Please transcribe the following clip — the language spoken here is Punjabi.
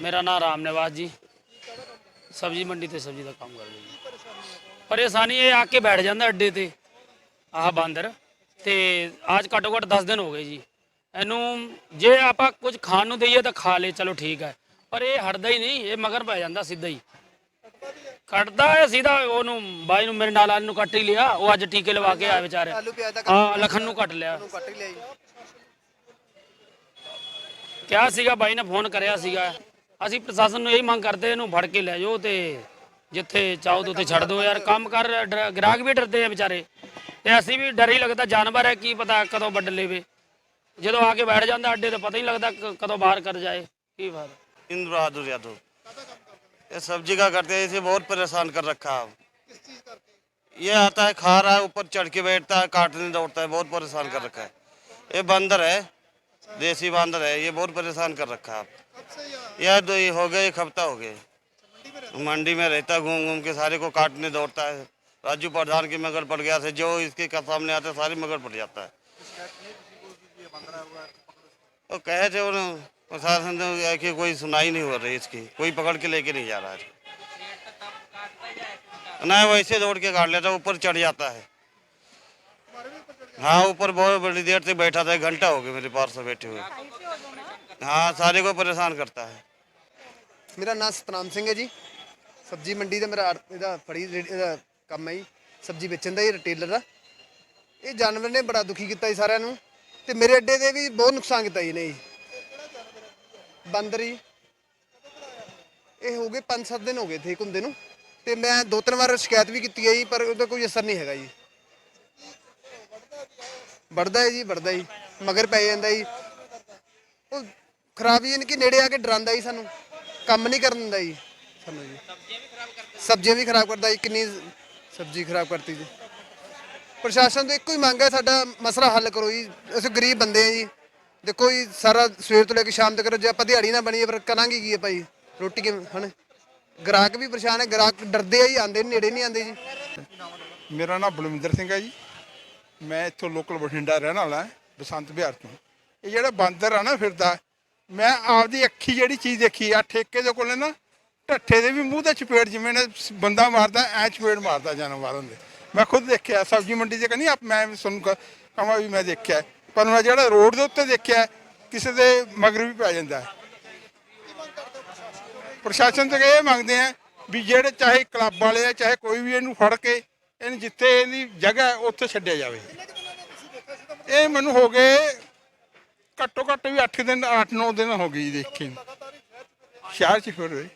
ਮੇਰਾ ਨਾਮ ਰਾਮ ਨਿਵਾਸ ਜੀ। ਸਬਜ਼ੀ ਮੰਡੀ ਤੇ ਸਬਜ਼ੀ ਦਾ ਕੰਮ ਕਰਦੇ ਜੀ। ਪਰੇਸ਼ਾਨੀ ਇਹ ਆ ਕੇ ਬੈਠ ਜਾਂਦਾ ਅੱਡੇ ਤੇ, ਆਹ ਬਾਂਦਰ। ਤੇ ਅੱਜ ਘੱਟੋ ਘੱਟ 10 ਦਿਨ ਹੋ ਗਏ ਜੀ। ਇਹਨੂੰ ਜੇ ਆਪਾਂ ਕੁਝ ਖਾਣ ਨੂੰ ਦਈਏ ਤਾਂ ਖਾ ਲੇ ਚਲੋ ਠੀਕ ਹੈ। ਪਰ ਇਹ ਹਟਦਾ ਹੀ ਨਹੀਂ ਇਹ ਮਗਰ ਪੈ ਜਾਂਦਾ ਸਿੱਧਾ ਹੀ। ਕੱਟਦਾ ਹੈ ਸਿੱਧਾ ਉਹਨੂੰ ਬਾਈ ਨੂੰ ਮੇਰੇ ਨਾਲ ਵਾਲੇ ਨੂੰ ਕੱਟ ਹੀ ਲਿਆ ਉਹ ਅੱਜ ਟੀਕੇ ਲਵਾ ਕੇ ਆਇਆ ਵਿਚਾਰੇ। ਆਲੂ ਪਿਆਜ਼ ਦਾ ਹਾਂ ਲਖਨ ਨੂੰ ਕੱਟ ਲਿਆ। ਨੂੰ ਕੱਟ ਹੀ ਲਿਆ ਜੀ। ਕਿਹਾ ਸੀਗਾ ਬਾਈ ਨੇ ਫੋਨ ਕਰਿਆ ਸੀਗਾ। ਅਸੀਂ ਪ੍ਰਸ਼ਾਸਨ ਨੂੰ ਇਹੀ ਮੰਗ ਕਰਦੇ ਇਹਨੂੰ ਫੜ ਕੇ ਲੈ ਜਾਓ ਤੇ ਜਿੱਥੇ ਚਾਹੋ ਤੇ ਉੱਥੇ ਛੱਡ ਦਿਓ। ਯਾਰ ਕੰਮ ਕਰ ਡਰ- ਗ੍ਰਾਹਕ ਵੀ ਡਰਦੇ ਆ ਵਿਚਾਰੇ। ਤੇ ਅਸੀਂ ਵੀ ਡਰ ਹੀ ਲੱਗਦਾ ਜਾਨਵਰ ਹੈ ਕੀ ਪਤਾ ਕਦੋਂ ਵੱਢ ਲੇਵੇ। ਜਦੋਂ ਆ ਕੇ ਬੈਠ ਜਾਂਦਾ ਅੱਡੇ ਤੇ ਪਤਾ ਹੀ ਨਹੀਂ ਲੱਗਦਾ ਕ- ਕਦੋਂ ਬਾਹਰ ਕਰ ਜਾਏ ਕੀ ਬਾਤ इंद्र बहादुर यादव ये सब्जी का करते हैं इसे बहुत परेशान कर रखा है ये आता है खा रहा है ऊपर चढ़ के बैठता है काटने दौड़ता है बहुत परेशान कर रखा है ये बंदर है देसी बंदर है ये बहुत परेशान कर रखा है आप यह दो ये हो गए एक हफ्ता हो गए मंडी में रहता है घूम घूम के सारे को काटने दौड़ता है राजू प्रधान की मगर पड़ गया से जो इसके का सामने आते सारी मगर पड़ जाता है वो कहे थे उन्होंने प्रशासन ने है कि कोई सुनाई नहीं हो रही इसकी कोई पकड़ के लेके नहीं जा रहा है ना वैसे दौड़ के काट लेता ऊपर चढ़ जाता है हाँ ऊपर बहुत बड़ी देर से बैठा था एक घंटा हो गया मेरे पास से बैठे हुए हाँ सारे को परेशान करता है ਮੇਰਾ ਨਾਮ ਸਤਨਾਮ ਸਿੰਘ ਹੈ ਜੀ ਸਬਜ਼ੀ ਮੰਡੀ ਦਾ ਮੇਰਾ ਆੜ- ਇਹਦਾ ਫੜੀ ਰੇਹੜੀ- ਇਹਦਾ ਕੰਮ ਹੈ ਜੀ ਸਬਜ਼ੀ ਵੇਚਣ ਦਾ ਹੀ ਰਿਟੇਲਰ ਆ ਇਹ ਜਾਨਵਰ ਨੇ ਬੜਾ ਦੁਖੀ ਕੀਤਾ ਜੀ ਸਾਰਿਆਂ ਨੂੰ ਤੇ ਮੇਰੇ ਅੱਡੇ ਦੇ ਵੀ ਬਹੁਤ ਨੁਕਸਾਨ ਕੀਤਾ ਜੀ ਨੇ ਜੀ। ਬਾਂਦਰ। ਜੀ ਇਹ ਹੋ ਗਏ 5-7 ਦਿਨ ਹੋ ਗਏ ਥੇ ਘੁੰਮਦੇ ਨੂੰ। ਤੇ ਮੈਂ ਦੋ ਤਿੰਨ ਵਾਰ ਸ਼ਿਕਾਇਤ ਵੀ ਕੀਤੀ ਹੈ ਜੀ, ਪਰ ਉਹਦਾ ਕੋਈ ਅਸਰ ਨਹੀਂ ਹੈਗਾ ਜੀ। ਵੜਦਾ ਹੈ ਜੀ ਵੜਦਾ ਜੀ। ਮਗਰ ਪੈ ਜਾਂਦਾ ਜੀ। ਉਹ ਖਰਾਬੀ ਇਹਨਾਂ ਕਿ ਨੇੜੇ ਆ ਕੇ ਡਰਾਉਂਦਾ ਜੀ ਸਾਨੂੰ। ਕੰਮ ਨਹੀਂ ਕਰਨ ਦਿੰਦਾ ਜੀ। ਸਾਨੂੰ ਜੀ। ਸਬਜ਼ੀਆਂ ਵੀ ਖਰਾਬ ਕਰਦਾ ਜੀ, ਕਿੰਨੀ ਸਬਜ਼ੀ ਖਰਾਬ ਕਰਤੀ ਜੀ। ਪ੍ਰਸ਼ਾਸਨ ਤੋਂ ਇੱਕੋ ਹੀ ਮੰਗ ਹੈ ਸਾਡਾ ਮਸਲਾ ਹੱਲ ਕਰੋ ਜੀ। ਅਸੀਂ ਗਰੀਬ ਬੰਦੇ ਆ ਜੀ। ਦੇਖੋ ਜੀ, ਸਾਰਾ ਸਵੇਰ ਤੋਂ ਲੈ ਕੇ ਸ਼ਾਮ ਤੱਕ ਜੇ ਆਪਾਂ ਦਿਹਾੜੀ ਨਾ ਬਣੀਏ ਪਰ ਕਰਾਂਗੇ ਕੀ ਹੈ ਭਾਈ ਰੋਟੀ ਕਿਵੇਂ, ਹਨ? ਗ੍ਰਾਹਕ ਵੀ ਪਰੇਸ਼ਾਨ ਹੈ, ਗ੍ਰਾਹਕ ਡਰਦੇ ਆ ਜੀ ਆਂਦੇ ਨੇੜੇ ਨਹੀਂ ਆਂਦੇ ਜੀ। ਮੇਰਾ ਨਾਮ ਬਲਵਿੰਦਰ ਸਿੰਘ ਹੈ ਜੀ। ਮੈਂ ਇੱਥੋਂ ਲੋਕਲ ਬਠਿੰਡਾ ਰਹਿਣ ਵਾਲਾ ਹਾਂ, ਬਸੰਤ ਵਿਹਾਰ ਤੋਂ। ਇਹ ਜਿਹੜਾ ਬਾਂਦਰ ਆ ਨਾ ਫਿਰਦਾ, ਮੈਂ ਆਪਦੀ ਅੱਖੀ ਜਿਹੜੀ ਚੀਜ਼ ਦੇਖੀ ਆ, ਠੇਕੇ ਦੇ ਕੋਲੇ ਨਾ, ਢੱਠੇ ਦੇ ਵੀ ਮੂੰਹ ਤੇ ਚਪੇੜ ਜਿਵੇਂ ਨਾ ਬੰਦਾ ਮਾਰਦਾ, ਐ ਚਪੇੜ ਮਾਰਦਾ ਜਾਨਵਰਾਂ ਦੇ। ਮੈਂ ਖੁਦ ਦੇਖਿਆ, ਸਬਜ਼ੀ ਮੰਡੀ 'ਚ ਕਹਿੰਦੀ, ਆਪ ਮੈਂ ਵੀ ਸੁਣ ਕਹਾਂ ਵੀ ਮੈਂ ਦੇਖਿਆ। ਪਰ ਮੈਂ ਜਿਹੜਾ ਰੋਡ ਦੇ ਉੱਤੇ ਦੇਖਿਆ, ਕਿਸੇ ਦੇ ਮਗਰ ਵੀ ਪੈ ਜਾਂਦਾ ਹੈ। ਪ੍ਰਸ਼ਾਸਨ ਤੋਂ ਇਹ ਮੰਗਦੇ ਆ ਵੀ ਜਿਹੜੇ ਚਾਹੇ ਕਲੱਬ ਵਾਲੇ ਆ, ਚਾਹੇ ਕੋਈ ਵੀ ਇਹਨੂੰ ਫੜ ਕੇ, ਇਹਨੂੰ ਜਿੱਥੇ ਇਹਦੀ ਜਗ੍ਹਾ ਉੱਥੇ ਛੱਡਿਆ ਜਾਵੇ। ਇਹ ਮੈਨੂੰ ਹੋ ਗਏ ਘੱਟੋ ਘੱਟ ਵੀ 8 ਦਿਨ 8-9 ਦਿਨ ਹੋ ਗਏ ਜੀ ਦੇਖੇ ਸ਼ਹਿਰ ਚ ਫਿਰ